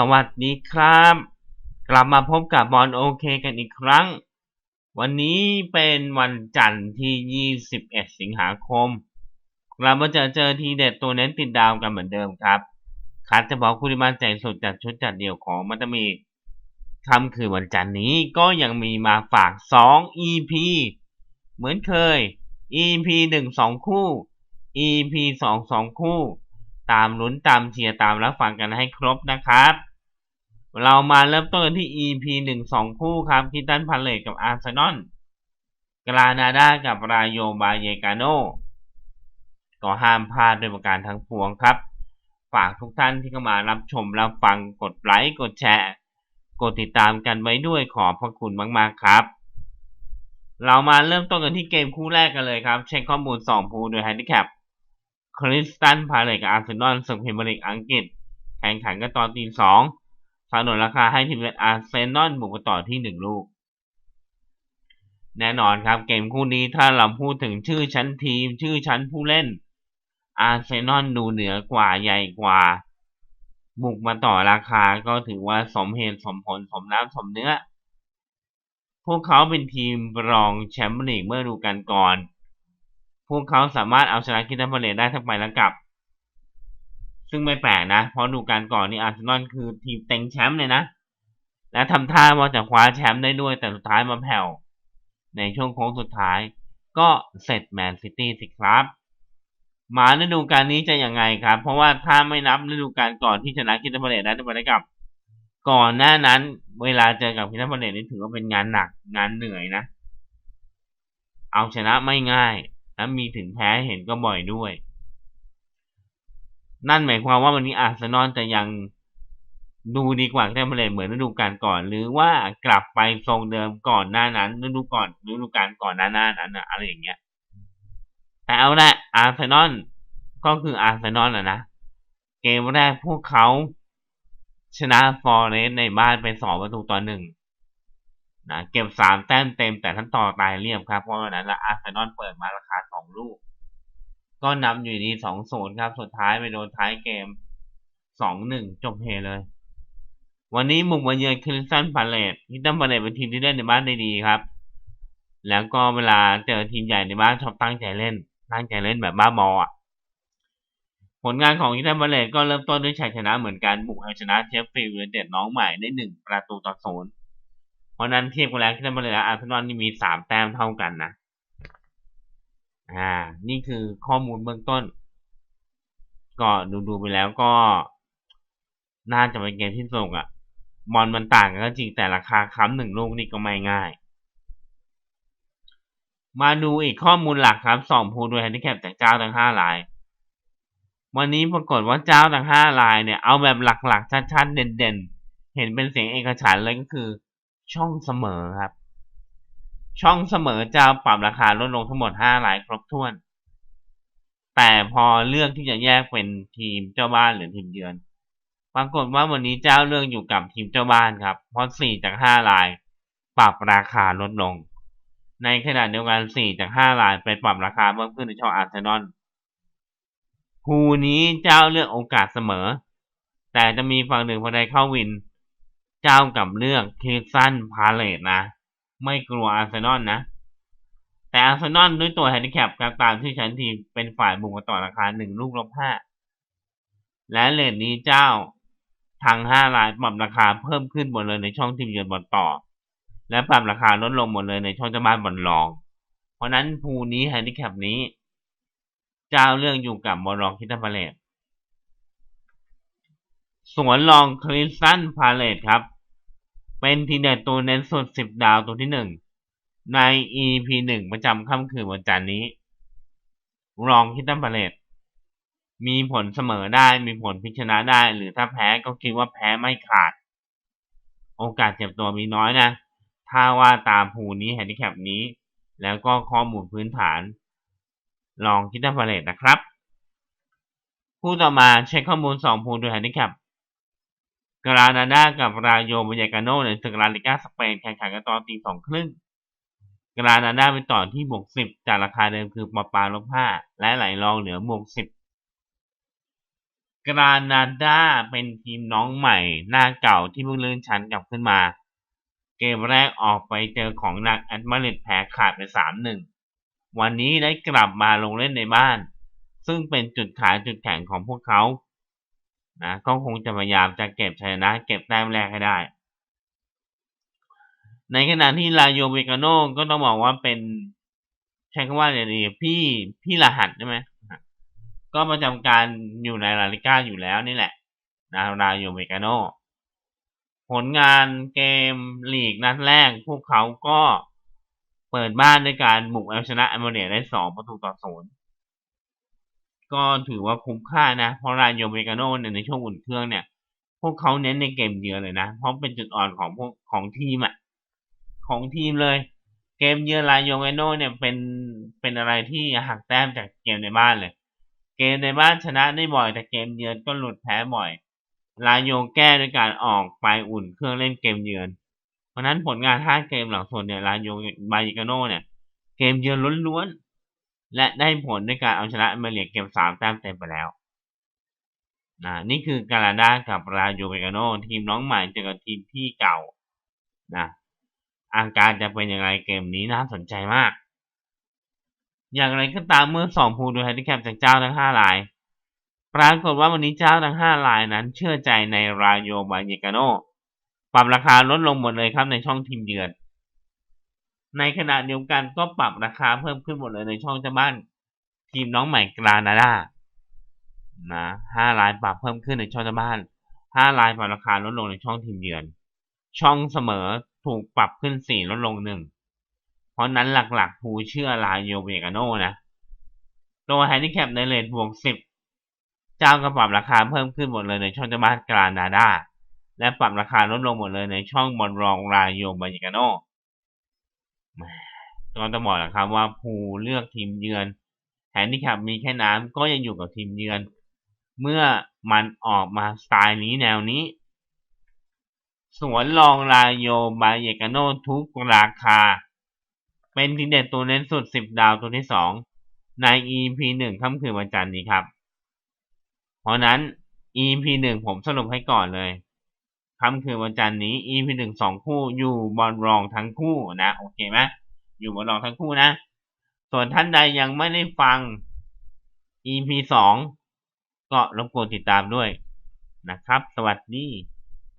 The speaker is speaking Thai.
สวัสดีครับ กลับมาพบกับบอลโอเคกันอีกครั้ง วันนี้เป็นวันจันทร์ที่ 21 สิงหาคมกลับมาเจอเจอทีเด็ดตัวเน้นติดดาวกันเหมือนเดิมครับ คัดจะบอกคุณที่มั่นใจสุดจากชุดจัดเดี่ยวของมัตมีคำคือวันจันทร์นี้ก็ยังมีมาฝาก 2 EP เหมือนเคย EP 1 2 คู่ EP 2 2 คู่ ตามลุ้นตามเชียร์ตามรับฟังกันให้ครบนะครับ เรามาเริ่มต้นกันที่ EP 1 2 คู่ครับคิตันพาเลตกับอาร์เซนอลกรานาดากับรายโยบาเยกาโนก็ห้ามพลาดโดยประการทั้งปวงครับ ฝากทุกท่านที่เข้ามารับชมรับฟังกดไลค์กดแชร์ กดติดตามกันไว้ด้วยขอบพระคุณมาก ๆ ครับ เรามาเริ่มต้นกันที่เกมคู่แรกกันเลยครับ เช็คข้อมูล 2 ภูโดยแฮนดิแคริสตันพาเลตกับอาร์เซนอลสึกพรีเมียร์ลีกอังกฤษ แข่งขันกันตอนตีสองสนนราคาให้ทีมเยือนอาร์เซนอลบุกไปต่อที่1ลูก แน่นอนครับเกมคู่นี้ถ้าเราพูดถึงชื่อชั้นทีม ชื่อชั้นผู้เล่น อาร์เซนอลดูเหนือกว่าใหญ่กว่าบุกมาต่อราคาก็ถือว่าสมเหตุสมผลสมน้ำสมเนื้อ พวกเขาเป็นทีมรองแชมเปี้ยนลีกเมื่อดูกันก่อน พวกเขาสามารถเอาชนะคิตันพาเลตได้ทั้งไปและกลับ ซึ่งไม่แปลกนะ เพราะดูการก่อนนี่อาร์เซนอลคือทีมเต็งแชมป์เลยนะ และทำท่าว่าจะคว้าแชมป์ได้ด้วยแต่สุดท้ายมาแผ่ว ในช่วงโค้งสุดท้าย ก็เสร็จแมนซิตี้สิครับ มาฤดูกาลนี้จะยังไงครับ เพราะว่าถ้าไม่นับฤดูกาลก่อนที่ชนะคิตันพาเลตได้ทั้งไปและกลับ ก่อนหน้านั้น เวลาเจอกับคิตันพาเลตนี่ถือว่าเป็นงานหนักงานเหนื่อยนะ เอาชนะไม่ง่าย และมีถึงแพ้เห็นก็บ่อยด้วย นั่นหมายความว่าวันนี้อาร์เซนอลจะยังดูดีกว่าแค่มเลยเหมือนฤดูกาลก่อน หรือว่ากลับไปทรงเดิมก่อนหน้านั้นฤดูก่อนฤดูกาลก่อนหน้านั้นอะอะไรอย่างเงี้ย แต่เอาละอาร์เซนอลก็คืออาร์เซนอลอะนะเกมแรกพวกเขาชนะฟอร์เรสในบ้านไปสองประตูต่อหนึ่ง นะเก็บสามแต้มเต็มแต่ท่านต่อตายเรียบครับ เพราะวันนั้นละอาร์เซนอลเปิดมาราคาสองลูก ก็นำอยู่ดีสองศูนย์ครับ สุดท้ายไปโดนท้ายเกมสองหนึ่งจบเฮเลย วันนี้มุกมาเยือนคริสตันพาเลตคริสตันพาเลตเป็นทีมที่เล่นในบ้านได้ดีครับ แล้วก็เวลาเจอทีมใหญ่ในบ้านชอบตั้งใจเล่น ตั้งใจเล่นแบบบ้าบออะผลงานของคริสตันพาเลตก็เริ่มต้นด้วยชัยชนะเหมือนกันบุกเอาชนะเชฟฟิลด์ยูไนเต็ดน้องใหม่ได้หนึ่งประตูต่อศูนย์ เพราะนั้นเทียบกันแล้วคริสตันพาเลตและอาร์เซนอลนี่มีสามแต้มเท่ากันนะ อ่า นี่คือข้อมูลเบื้องต้น ก็ดูดูไปแล้วก็ น่าจะเป็นเกมที่สนุกอะ่ะบอลมันต่างกันก็จริงแต่ราคาค้ำหนึ่งลูกนี่ก็ไม่ง่าย มาดูอีกข้อมูลหลักครับสองพูดโดยแฮนดิแคปจากเจ้าทั้งห้าราย วันนี้ปรากฏว่าเจ้าทั้งห้ารายเนี่ย เอาแบบหลักๆชัดๆเด่นๆ เห็นเป็นเสียงเอกฉันเลยก็คือ ช่องเสมอครับ ช่องเสมอจ้าปรับราคาลดลงทั้งหมดห้ารายครบถ้วน แต่พอเลือกที่จะแยกเป็นทีมเจ้าบ้านหรือทีมเยือน ปรากฏว่าวันนี้เจ้าเลือกอยู่กับทีมเจ้าบ้านครับ เพราะสี่จากห้าราย ปรับราคาลดลง ในขณะเดียวกันสี่จากห้ารายไปปรับราคาเพิ่มขึ้นในช่องอาร์เซนอลภูนี้เจ้าเลือกโอกาสเสมอ แต่จะมีฝั่งหนึ่งพอใดเข้าวิน เจ้ากับเลือกคริสตันพาเลตนะ ไม่กลัวอาร์เซนอลนะ แต่อาร์เซนอลด้วยตัวแฮนดิแคปครับตามที่ชั้นทีมเป็นฝ่ายบุกมาต่อราคาหนึ่งลูกลบห้าและเลนนี้เจ้าทางห้ารายปรับราคาเพิ่มขึ้นหมดเลยในช่องทีมเยือนบอลต่อ และปรับราคาลดลงหมดเลยในช่องเจ้าบ้านบอลรอง เพราะนั้นภูนี้แฮนดิแคปนี้ เจ้าเรื่องอยู่กับบอลรองคิตตันพาเลตสวนรองคริสตันพาเลตครับ เป็นทีเด็ดตัวเน้นสุดสิบดาวตัวที่หนึ่งใน EP หนึ่งประจำค่ำคืนวันจันทร์นี้ รองคิตตันพาเลตมีผลเสมอได้มีผลพิชนะได้ หรือถ้าแพ้ก็คิดว่าแพ้ไม่ขาด โอกาสเจ็บตัวมีน้อยนะ ถ้าว่าตามภูนี้แฮนดิแคปนี้ แล้วก็ข้อมูลพื้นฐาน ลองคิดตันพาเลตนะครับคู่ต่อมาเช็คข้อมูล 2 ภูโดยแฮนดิแคป กรานาดากับรายโยบายกาโนในศึกลาลิก้าสเปนแข่งขันกันตอนตีสองครึ่งกรานาดาไปต่อที่บวกสิบจากราคาเดิมคือปาปาลบห้าและไหลรองเหลือบวกสิบกรานาดาเป็นทีมน้องใหม่หน้าเก่าที่เพิ่งเลื่อนชั้นกลับขึ้นมา เกมแรกออกไปเจอของนักแอดมาริดแพ้ขาดไป3-1วันนี้ได้กลับมาลงเล่นในบ้าน ซึ่งเป็นจุดขายจุดแข็งของพวกเขา นะก็คงจะพยายามจะเก็บชัยนะ เก็บแต้มแรกให้ได้ ในขณะที่ลาโยเวกาโนก็ต้องบอกว่าเป็นใช้คำว่าอะไรดีพี่พี่รหัสใช่ไหมก็ประจำการอยู่ในลาลิก้าอยู่แล้วนี่แหละนาราโยเมกาโนผลงานเกมลีกนัดแรก พวกเขาก็เปิดบ้านด้วยการบุกเอาชนะอเมริกได้สองประตูต่อศูนย์ ก็ถือว่าคุ้มค่านะเพราะราโยเมกาโนเนี่ยในช่วงอุ่นเครื่องเนี่ย พวกเขาเน้นในเกมเยือนเลยนะ เพราะเป็นจุดอ่อนของพวกของทีมอะของทีมเลย เกมเยือนราโยเมกาโนเนี่ยเป็นเป็นอะไรที่หักแต้มจากเกมในบ้านเลย เกมในบ้านชนะได้บ่อยแต่เกมเยือนก็หลุดแพ้บ่อยลาโยแก้ด้วยการออกไปอุ่นเครื่องเล่นเกมเยือน เพราะนั้นผลงาน 5 เกมหลังสุดเนี่ยลาโยบายิกาโนเนี่ย เกมเยือนล้วน และได้ผลด้วยการเอาชนะอเมริกเกม3แต้มเต็มไปแล้วนะนี่คือการาดากับลาโยเบกาโนทีมน้องใหม่เจอกับทีมพี่เก่านะอาการจะเป็นยังไงเกมนี้น่าสนใจมาก อย่างไรก็ตามเมื่อสองภูโดยแฮนดิแคปจากเจ้าทั้งห้าราย ปรากฏว่าวันนี้เจ้าทั้งห้ารายนั้น เชื่อใจในราโยบาเยกาโนปรับราคาลดลงหมดเลยครับในช่องทีมเยือน ในขณะเดียวกันก็ปรับราคาเพิ่มขึ้นหมดเลยในช่องเจ้าบ้าน ทีมน้องใหม่กรานาดานะห้ารายปรับเพิ่มขึ้นในช่องเจ้าบ้านห้ารายปรับราคาลดลงในช่องทีมเยือน ช่องเสมอถูกปรับขึ้นสี่ลดลงหนึ่งเพราะนั้นหลักๆผู้เชื่อลายโยเวกาโนนะตัวแฮนดิแคปในเลทบวกสิบเจ้าก็ปรับราคาเพิ่มขึ้นหมดเลยในช่องเจ้าบ้านกรานาดาและปรับราคาลดลงหมดเลยในช่องบอลรองลายโยบายกาโน ก็ต้องบอกนะครับว่าผู้เลือกทีมเยือนแฮนดิแคปมีแค่น้ำก็ยังอยู่กับทีมเยือน เมื่อมันออกมาสไตล์นี้แนวนี้ สวนรองลาโยบายกาโนทุกราคา เป็นทีเด็ดตัวเน้นสุด 10 ดาวตัวที่2ใน EP 1ค่ำคืนวันจันทร์นี้ครับ เพราะนั้น EP 1ผมสรุปให้ก่อนเลย ค่ำคืนวันจันทร์นี้ EP 1 2คู่อยู่บอลรองทั้งคู่นะโอเคไหมอยู่บอลรองทั้งคู่นะ ส่วนท่านใดยังไม่ได้ฟัง EP 2ก็รบกวนติดตามด้วยนะครับ สวัสดี